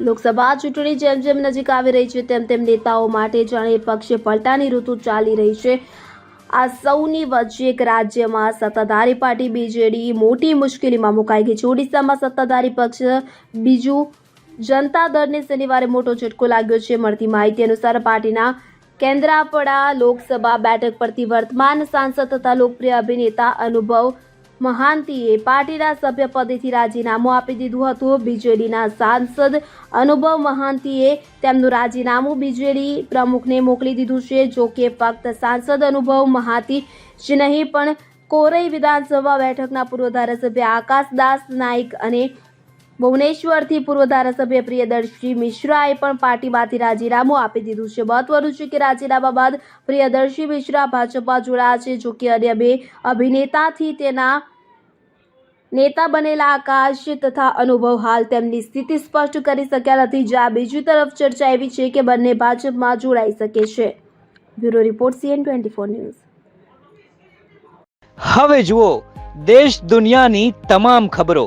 લોકસભા ચૂંટણી જેમ જેમ નજીક આવી રહી છે, તેમ તેમ નેતાઓ માટે જાણે પક્ષે પલટાની ઋતુ ચાલી રહી છે. આ સૌની વચ્ચે એક રાજ્યમાં સત્તાધારી પાર્ટી બીજેડી મોટી મુશ્કેલીમાં મુકાઈ ગઈ છે. ઓડિશામાં સત્તાધારી પક્ષ બીજું જનતા દળને શનિવારે મોટો ઝટકો લાગ્યો છે. મળતી માહિતી અનુસાર પાર્ટીના કેન્દ્રાપડા લોકસભા બેઠક પરથી વર્તમાન સાંસદ તથા લોકપ્રિય અભિનેતા અનુભવ મહાંતીએ પાર્ટીના સભ્યપદેથી રાજીનામું આપી દીધું હતું. બીજેડીના સાંસદ અનુભવ મહાંતીએ તેમનું રાજીનામું બીજેડી પ્રમુખને મોકલી દીધું છે. જો કે ફક્ત સાંસદ અનુભવ મહાતી જ નહીં, પણ કોરઈ વિધાનસભા બેઠકના પૂર્વ ધારાસભ્ય આકાશદાસ નાઇક અને ભુવનેશ્વરથી પૂર્વ ધારાસભ્ય પ્રિયદર્શી મિશ્રાએ પણ પાર્ટીમાંથી રાજીનામું આપી દીધું છે. મહત્વનું છે કે રાજીનામા બાદ પ્રિયદર્શી મિશ્રા ભાજપમાં જોડાયા છે, જોકે અન્ય બે અભિનેતાથી તેના નેતા બનેલા આકાશ તથા અનુભવ હાલ તેમની સ્થિતિ સ્પષ્ટ કરી શક્યા નથી. જ્યાં બીજી તરફ ચર્ચા એવી છે કે બંને ભાજપમાં જોડાઈ શકે છે. Bureau report CN twenty four news. હવે જુઓ, દેશ દુનિયાની તમામ ખબરો.